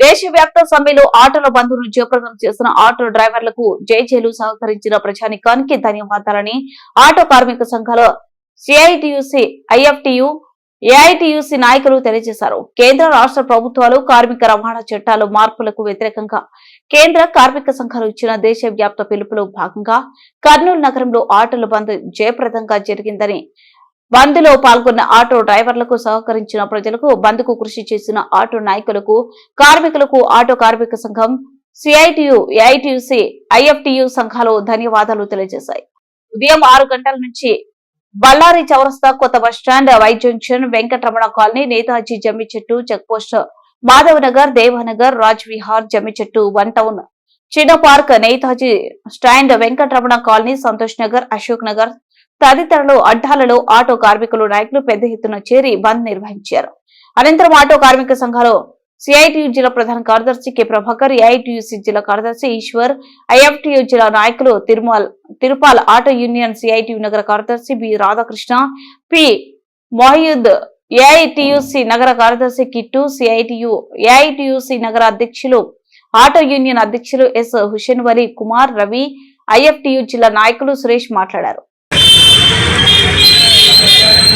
దేశవ్యాప్త సమ్మెలో ఆటోల బంధును జయప్రదం చేసిన ఆటో డ్రైవర్లకు జేజేలు సహకరించిన ప్రజానికానికి ధన్యవాదాలని ఆటో కార్మిక సంఘాల సిఐటియుసి ఐఎఫ్టియు ఏఐటియుసి నాయకులు తెలియజేశారు. కేంద్ర రాష్ట్ర ప్రభుత్వాలు కార్మిక రవాణా చట్టాలు మార్పులకు వ్యతిరేకంగా కేంద్ర కార్మిక సంఘాలు ఇచ్చిన దేశవ్యాప్త పిలుపులో భాగంగా కర్నూలు నగరంలో ఆటోల బంద్ జయప్రదంగా జరిగిందని బంద్లో పాల్గొన్న ఆటో డ్రైవర్లకు సహకరించిన ప్రజలకు బంద్కు కృషి చేసిన ఆటో నాయకులకు కార్మికులకు ఆటో కార్మిక సంఘం సిఐటియు ఏఐటియుసి ఐఎఫ్టియు సంఘాలు ధన్యవాదాలు తెలియజేశాయి. ఉదయం ఆరు గంటల నుంచి బళ్ళారి చౌరస్తా కొత్త bus stand Y junction Venkataramana colony Netaji జమ్మి చెట్టు చెక్ పోస్ట్ మాధవ్ నగర్ దేవానగర్ రాజ్ విహార్ జమ్మి చెట్టు వన్ టౌన్ చిన్న park Netaji stand Venkataramana colony Santosh Nagar Ashok Nagar తదితరులు అడ్డాలలో ఆటో కార్మికులు నాయకులు పెద్ద ఎత్తున చేరి బంద్ నిర్వహించారు. అనంతరం ఆటో కార్మిక సంఘాలు సిఐటియు జిల్లా ప్రధాన కార్యదర్శి కె. ప్రభాకర్ ఏఐటియుసి జిల్లా కార్యదర్శి ఈశ్వర్ ఐఎఫ్టియు జిల్లా నాయకులు Tirumal Tirupal auto union CITU నగర కార్యదర్శి B. Radhakrishna P. Mohayud AITUC నగర కార్యదర్శి కిట్టు సిఐటియు ఏఐటియుసి నగర అధ్యక్షులు ఆటో యూనియన్ అధ్యక్షులు ఎస్. హుషేన్ వలీ కుమార్ రవి ఐఎఫ్టియు జిల్లా నాయకులు సురేష్ మాట్లాడారు. Thank you.